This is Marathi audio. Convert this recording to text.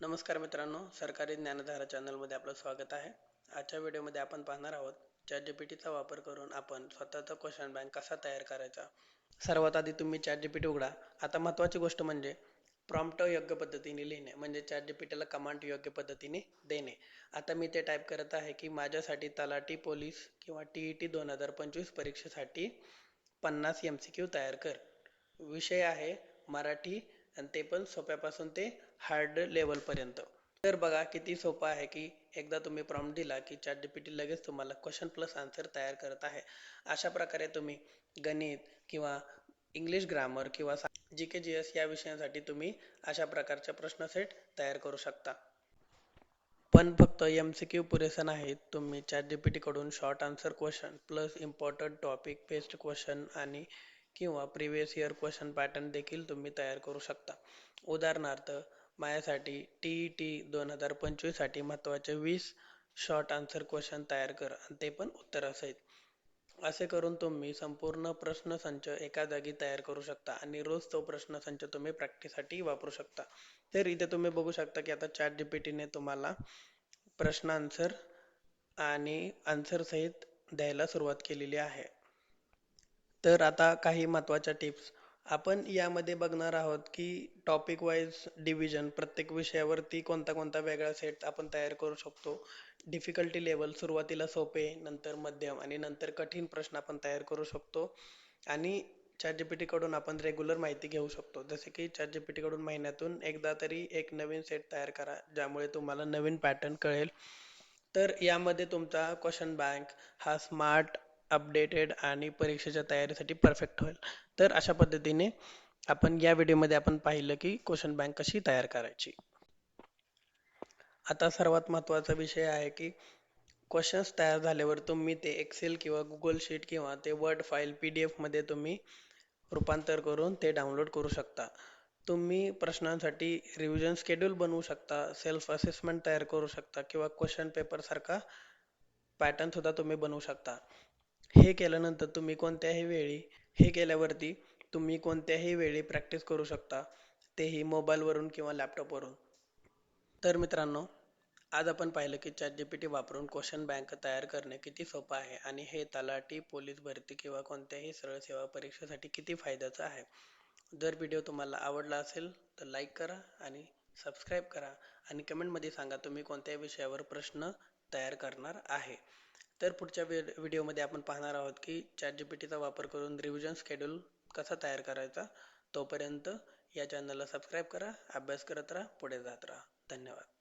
नमस्कार मित्रांनो सरकारी ज्ञानधारा चॅनलमध्ये आपलं स्वागत आहे. आजच्या व्हिडिओमध्ये आपण पाहणार आहोत चॅट जीपीटीचा वापर करून आपण स्वतःचा क्वेश्चन बँक कसा तयार करायचा? सर्वात आधी तुम्ही चॅट जीपीटी उघडा. आता महत्त्वाची गोष्ट म्हणजे प्रॉम्प्ट योग्य पद्धतीने लिहिणे म्हणजे चॅट जीपीटीला कमांड योग्य पद्धतीने देणे. आता मी ते टाईप करत आहे की माझ्यासाठी तलाठी पोलीस किंवा टी ई टी दोन हजार पंचवीस परीक्षेसाठी पन्नास एम सी क्यू तयार कर. विषय आहे मराठी आणि ते पण सोप्यापासून ते हार्ड लेवलपर्यंत तर बघा किती सोपं आहे की एकदा तुम्ही प्रॉम्प्ट दिला की चॅट जीपीटी लगेच तुम्हाला क्वेश्चन प्लस आन्सर तयार करत आहे. अशा प्रकारे तुम्ही गणित किंवा इंग्लिश ग्रामर किंवा जी के जी एस या विषयांसाठी तुम्ही अशा प्रकारच्या प्रश्न सेट तयार करू शकता. पण फक्त एम सी क्यू पुरेसं नाही तुम्ही chat जीपीटीकडून short answer question plus important topic based question आणि किंवा प्रिव्हियस इयर क्वेश्चन पॅटर्न देखील तुम्ही तयार करू शकता. उदाहरणार्थ माझ्यासाठी टी ई टी दोन हजार पंचवीससाठी महत्त्वाचे वीस शॉर्ट आन्सर क्वेश्चन तयार कर आणि ते पण उत्तरासहित असे करून तुम्ही संपूर्ण प्रश्नसंच एका जागी तयार करू शकता आणि रोज तो प्रश्नसंच तुम्ही प्रॅक्टिससाठी वापरू शकता. तर इथे तुम्ही बघू शकता की आता चॅट जीपीटीने तुम्हाला प्रश्न आन्सर आणि आन्सरसहित द्यायला सुरुवात केलेली आहे. तर आता काही महत्त्वाच्या टिप्स. आपण यामध्ये बघणार आहोत की टॉपिक वाईज डिव्हिजन प्रत्येक विषयावरती कोणता कोणता वेगळा सेट आपण तयार करू शकतो. डिफिकल्टी लेवल सुरुवातीला सोपे नंतर मध्यम आणि नंतर कठीण प्रश्न आपण तयार करू शकतो. आणि चॅट जीपीटी आपण रेग्युलर माहिती घेऊ शकतो. जसे की चॅट जीपीटी महिन्यातून एकदा तरी एक नवीन सेट तयार करा ज्यामुळे तुम्हाला नवीन पॅटर्न कळेल. तर यामध्ये तुमचा क्वेश्चन बँक हा स्मार्ट अपडेटेड आणि परीक्षेच्या तयारीसाठी परफेक्ट होईल. तर अशा पद्धतीने आपण या व्हिडिओमध्ये आपण पाहिलं की क्वेश्चन बँक कशी तयार करायची. आता सर्वात महत्त्वाचा विषय आहे की क्वेश्चन्स तयार झाल्यावर तुम्ही ते एक्सेल किंवा गुगल शीट किंवा ते वर्ड फाईल पी डी एफमध्ये तुम्ही रूपांतर करून ते डाउनलोड करू शकता. तुम्ही प्रश्नांसाठी रिव्हिजन स्केड्यूल बनवू शकता सेल्फ असेसमेंट तयार करू शकता किंवा क्वेश्चन पेपर सारखा पॅटर्न सुद्धा तुम्ही बनवू शकता. हे केल्यानंतर तुम्ही कोणत्याही वेळी हे केल्यावरती तुम्ही कोणत्याही वेळी प्रॅक्टिस करू शकता तेही मोबाईलवरून किंवा लॅपटॉपवरून तर मित्रांनो आज आपण पाहिलं की चॅट जी पी टी वापरून क्वेश्चन बँक तयार करणे किती सोपं आहे आणि हे तलाठी पोलीस भरती किंवा कोणत्याही सरळ सेवा परीक्षेसाठी किती फायद्याचं आहे. जर व्हिडिओ तुम्हाला आवडला असेल तर लाईक करा आणि सबस्क्राईब करा आणि कमेंटमध्ये सांगा तुम्ही कोणत्या विषयावर प्रश्न तयार करणार आहे. तर पुढच्या व्हिडिओमध्ये आपण पाहणार आहोत की चॅट जी पी टीचा वापर करून रिव्हिजन शेड्यूल कसा तयार करायचा तोपर्यंत या चॅनलला सबस्क्राईब करा अभ्यास करत राहा पुढे जात राहा. धन्यवाद.